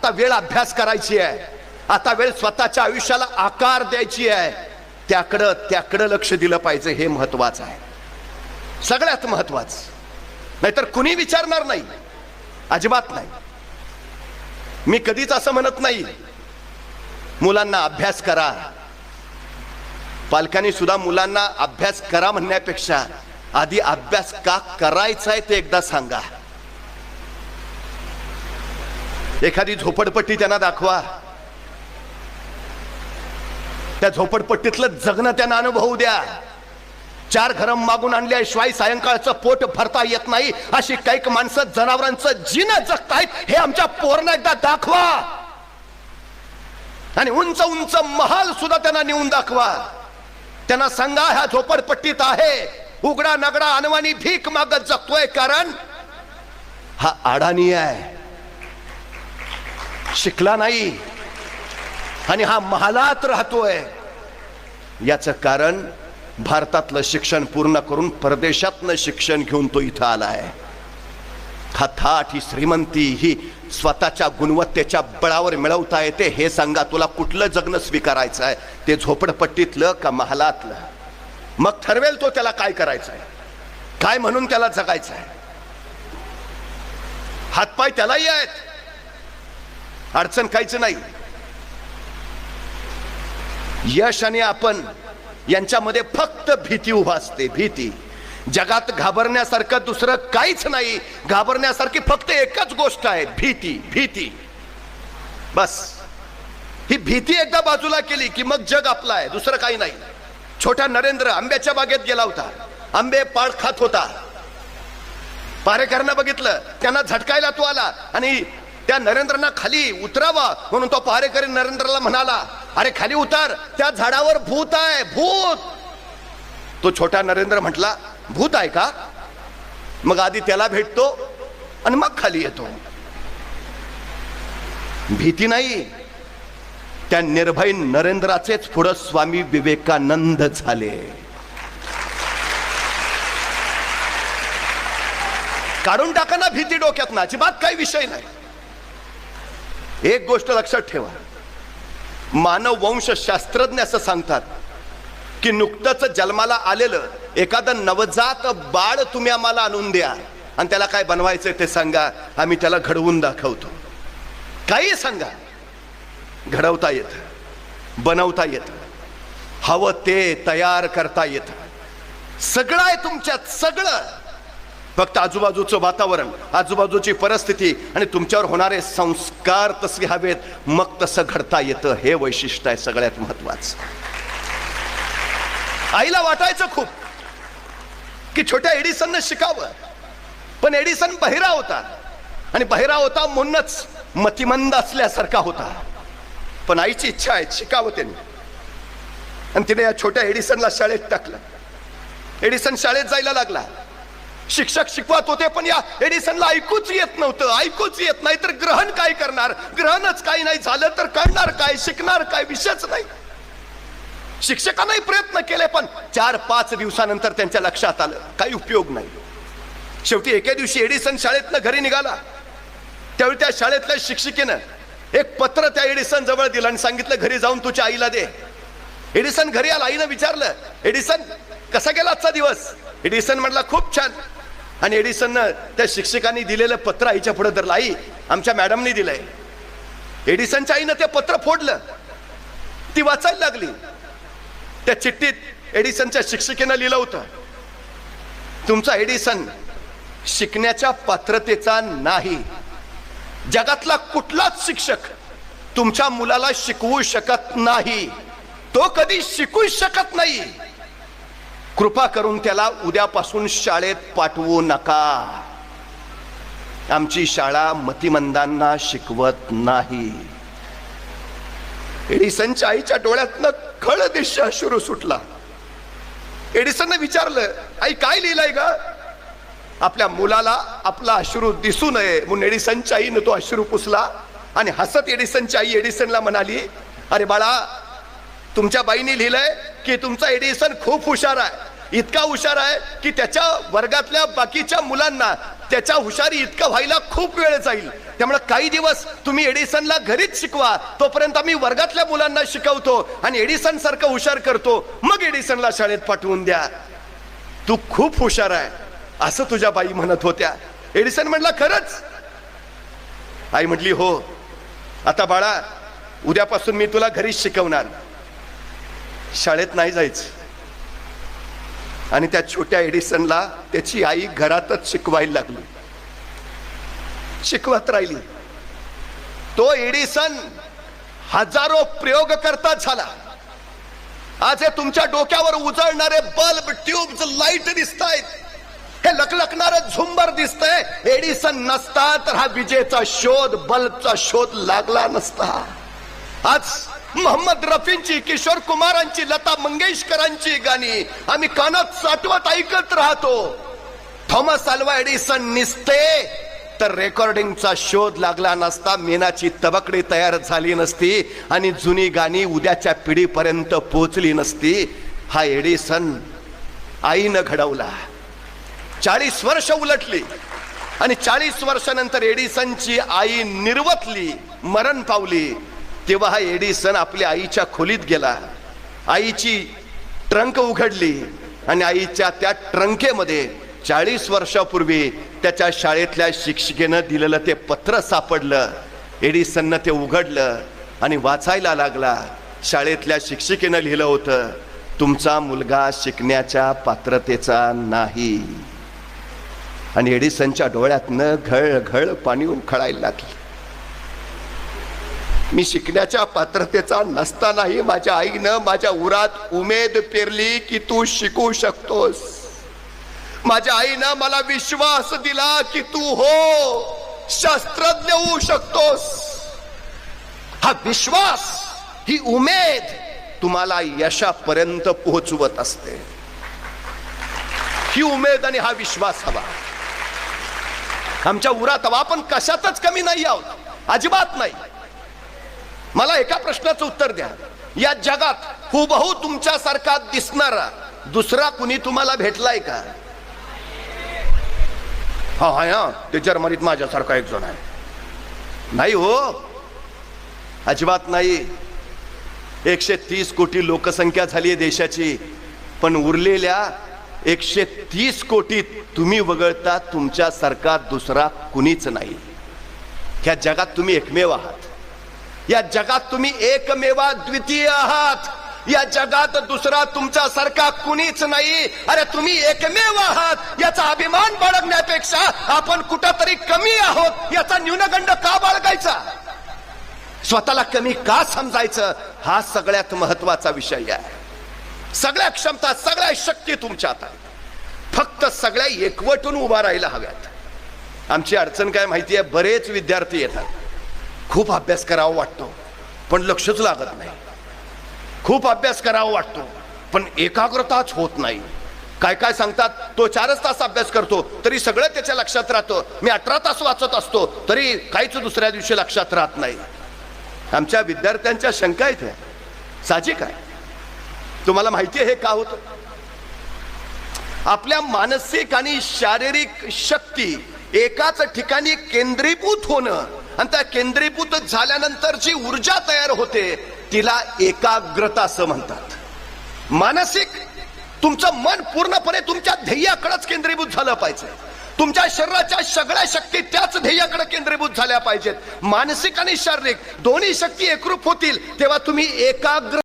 आता वेळ अभ्यास करायची आहे. आता वेळ स्वतःच्या आयुष्याला आकार द्यायची आहे. त्याकडं त्याकडं लक्ष दिलं पाहिजे हे महत्वाचं आहे. सगळ्यात महत्वाचं. नाहीतर कुणी विचारणार नाही. अजिबात नाही. मी कधीच असं म्हणत नाही. मुलांना अभ्यास करा. पालकांनी सुद्धा मुलांना अभ्यास करा म्हणण्यापेक्षा आधी अभ्यास का करायचा आहे ते एकदा सांगा. एखादी झोपडपट्टी त्यांना दाखवा. त्या झोपडपट्टीतलं जगणं त्यांना अनुभवू द्या. चार घरं मागून आणल्याशिवाय सायंकाळचं पोट भरता येत नाही. अशी कैक माणसं जनावरांचं जिनं जगतायत हे आमच्या पोरना एकदा दाखवा. आणि उंच उंच महाल सुद्धा त्यांना नेऊन दाखवा. त्यांना सांगा ह्या झोपडपट्टीत आहे. उघडा नगडा अनवानी भीक मागत जगतोय कारण हा अडाणी आहे. शिकला नाही. आणि हा महालात राहतोय. याचं कारण भारतातलं शिक्षण पूर्ण करून परदेशातलं शिक्षण घेऊन तो इथं आलाय. हा थाट ही श्रीमंती ही स्वतःच्या गुणवत्तेच्या बळावर मिळवता येते हे सांगा तुला कुठलं जगणं स्वीकारायचं आहे ते झोपडपट्टीतलं का महालातलं? मग ठरवेल तो त्याला काय करायचं आहे काय म्हणून त्याला जगायचं आहे हातपाय त्यालाही आहेत. अडचण काहीच नाही. यश आणि आपण यांच्यामध्ये फक्त भीती उभा असते भीती. जगात घाबरण्यासारखं दुसरं काहीच नाही. घाबरण्यासारखी फक्त एकच गोष्ट आहे भीती भीती. बस. ही भीती एकदा बाजूला केली की मग जग आपलं आहे दुसरं काही नाही. छोटा नरेंद्र आंब्याच्या बागेत गेला होता. आंबे पाळ खात होता. पारेकरांना बघितलं त्यांना झटकायला तो आला आणि त्या नरेंद्रना खाली उतरावा म्हणून तो पहारेकरी नरेंद्रला म्हणाला अरे खाली उतार त्या झाडावर भूत आहे भूत. तो छोटा नरेंद्र म्हटला भूत आहे का? मग आधी त्याला भेटतो आणि मग खाली येतो. भीती नाही. त्या निर्भय नरेंद्राचेच पुढं स्वामी विवेकानंद झाले. काढून टाका ना भीती डोक्यात ना अजिबात काही विषय नाही. एक गोष्ट लक्षात ठेवा. मानव वंश शास्त्रज्ञ असं सांगतात की नुकतंच जन्माला आलेलं एखादं नवजात बाळ तुम्ही आम्हाला आणून द्या. आणि त्याला काय बनवायचं ते सांगा. आम्ही त्याला घडवून दाखवतो. काही सांगा. घडवता येत. बनवता येत. हवं ते तयार करता येत. सगळं आहे तुमच्यात. सगळं. फक्त आजूबाजूचं वातावरण आजूबाजूची परिस्थिती आणि तुमच्यावर होणारे संस्कार तसे हवेत. मग तसं घडता येतं. हे वैशिष्ट्य आहे सगळ्यात महत्वाचं. आईला वाटायचं खूप की छोट्या एडिसननं शिकावं. पण एडिसन बहिरा होता. आणि बहिरा होता म्हणूनच मतिमंद असल्यासारखा होता. पण आईची इच्छा आहे शिकावं त्यांनी. आणि तिने या छोट्या एडिसनला शाळेत टाकलं. एडिसन शाळेत जायला लागला. शिक्षक शिकवत होते पण या एडिसनला ऐकूच येत नव्हतं ऐकूच येत नाही. तर ग्रहण काय करणार? ग्रहणच काही नाही झालं तर करणार काय? शिकणार काय? विषयच नाही. शिक्षकांनाही प्रयत्न केले पण चार पाच दिवसानंतर त्यांच्या लक्षात आलं. काही उपयोग नाही. शेवटी एके दिवशी एडिसन शाळेतनं घरी निघाला. त्यावेळी त्या शाळेतल्या शिक्षिकेनं एक पत्र त्या एडिसन जवळ दिलं आणि सांगितलं घरी जाऊन तुझ्या आईला दे. एडिसन घरी आला. आईनं विचारलं एडिसन कसा गेला आजचा दिवस? एडिसन म्हटला खूप छान. आणि एडिसननं त्या शिक्षकांनी दिलेलं पत्र आईच्या पुढे धरलं. आई आमच्या मॅडमनी दिलंय. एडिसनच्या आईनं ते पत्र फोडलं. ती वाचायला लागली. त्या चिठ्ठीत एडिसनच्या शिक्षिकेनं लिहिलं होतं तुमचा एडिसन शिकण्याच्या पात्रतेचा नाही. जगातला कुठलाच शिक्षक तुमच्या मुलाला शिकवू शकत नाही. तो कधी शिकू शकत नाही. कृपा करून त्याला उद्यापासून शाळेत पाठवू नका. आमची शाळा मतिमंदांना शिकवत नाही. एडिसनच्या आईच्या डोळ्यातनं खळ दिशा शुरू सुटला. एडिसनने विचारलं आई काय लिहिलंय ग? आपल्या मुलाला आपला अश्रू दिसू नये. म्हणून एडिसनच्या आईनं तो अश्रू पुसला आणि हसत एडिसनची आई एडिसनला म्हणाली अरे बाळा तुमच्या बाईने लिहिलंय की तुमचा एडिसन खूप हुशार आहे. इतका हुशार आहे की त्याच्या वर्गातल्या बाकीच्या मुलांना त्याच्या हुशारी इतका व्हायला खूप वेळ जाईल. त्यामुळे काही दिवस तुम्ही एडिसनला घरीच शिकवा. तोपर्यंत आम्ही वर्गातल्या मुलांना शिकवतो आणि एडिसन सारखं हुशार करतो. मग एडिसनला शाळेत पाठवून द्या. तू खूप हुशार आहे असं तुझ्या बाई म्हणत होत्या. एडिसन म्हणला खरंच? आई म्हटली हो. आता बाळा उद्यापासून मी तुला घरीच शिकवणार. शाळेत नाही जायचं. आणि त्या छोट्या एडिसनला त्याची आई घरातच शिकवायला लागली. शिकवत राहिली. तो एडिसन हजारो प्रयोग करता झाला. आज हे तुमच्या डोक्यावर उजळणारे बल्ब ट्यूब लाइट दिसत आहेत हे लकलकणार झुंबर दिसतंय. एडिसन नसता तर हा विजेचा शोध बल्बचा शोध लागला नसता. आज मोहम्मद रफींची किशोर कुमारांची लता मंगेशकरांची गाणी आम्ही कानात साठवत ऐकत राहतो. थॉमस अल्वा एडिसन निसते तर रेकॉर्डिंगचा शोध लागला नसता मेनाची तबकडी तयार झाली नसती आणि जुनी गाणी उद्याच्या पिढीपर्यंत पोचली नसती. हा एडिसन आईनं घडवला. चाळीस वर्ष उलटली आणि चाळीस वर्षानंतर एडिसनची आई निर्वतली मरण पावली. तेव्हा हा एडिसन आपल्या आईच्या खोलीत गेला. आईची ट्रंक उघडली आणि आईच्या त्या ट्रंकेमध्ये चाळीस वर्षापूर्वी त्याच्या शाळेतल्या शिक्षिकेनं दिलेलं ते पत्र सापडलं. एडिसननं ते उघडलं आणि वाचायला लागला. शाळेतल्या शिक्षिकेनं लिहिलं होतं तुमचा मुलगा शिकण्याच्या पात्रतेचा नाही. आणि एडिसनच्या डोळ्यातनं घळ घळ पाणी उखळायला लागली. मी शिकण्याच्या पात्रतेचा नसतानाही माझ्या आईनं माझ्या उरात उमेद पेरली की तू शिकू शकतोस. माझ्या आईनं मला विश्वास दिला की तू हो शास्त्रज्ञ होऊ शकतोस. हा विश्वास ही उमेद तुम्हाला यशापर्यंत पोहोचवत असते. ही उमेद आणि हा विश्वास हवा. आमच्या उरात हवा आपण कशातच कमी नाही आहोत. अजिबात नाही. मला एका प्रश्नाचं उत्तर द्या. या जगात हुबहू तुमच्यासारखा दिसणारा दुसरा कुणी तुम्हाला भेटलाय का? हा हा हा. ते जर्मनीत माझ्यासारखा एक जण आहे. नाही हो. अजिबात नाही. एकशे तीस कोटी लोकसंख्या झाली आहे देशाची पण उरलेल्या एकशे तीस कोटीत तुम्ही वगळता तुमच्यासारखा दुसरा कुणीच नाही. ह्या जगात तुम्ही एकमेव आहात. या जगात तुम्ही एकमेवा द्वितीय आहात. या जगात दुसरा तुमच्यासारखा कुणीच नाही. अरे तुम्ही एकमेव आहात. याचा अभिमान बाळगण्यापेक्षा आपण कुठंतरी कमी आहोत. याचा न्यूनगंड का बाळगायचा? स्वतःला कमी का समजायचं? हा सगळ्यात महत्त्वाचा विषय आहे. सगळ्या क्षमता सगळ्या शक्ती तुमच्यात आहे फक्त सगळ्या एकवटून उभा राहायला हव्यात. आमची अडचण काय माहिती आहे बरेच विद्यार्थी येतात. खूप अभ्यास करावा वाटतो पण लक्षच लागत नाही. खूप अभ्यास करावा वाटतो पण एकाग्रताच होत नाही. काय काय सांगतात तो चारच तास अभ्यास करतो तरी सगळं त्याच्या लक्षात राहतं. मी अठरा तास वाचत असतो तरी काहीच दुसऱ्या दिवशी लक्षात राहत नाही. आमच्या विद्यार्थ्यांच्या शंका आहेत ह्या. साहजिक आहे. तुम्हाला माहिती आहे हे का होतं? आपल्या मानसिक आणि शारीरिक शक्ती एकाच ठिकाणी केंद्रीभूत होणं आणि त्या केंद्रीभूत झाल्यानंतर जी ऊर्जा तयार होते तिला एकाग्रता असं म्हणतात. मानसिक तुमचं मन पूर्णपणे तुमच्या ध्येयाकडेच केंद्रीभूत झालं पाहिजे. तुमच्या शरीराच्या सगळ्या शक्ती त्याच ध्येयाकडे केंद्रीभूत झाल्या पाहिजेत. मानसिक आणि शारीरिक दोन्ही शक्ती एकरूप होतील तेव्हा तुम्ही एकाग्र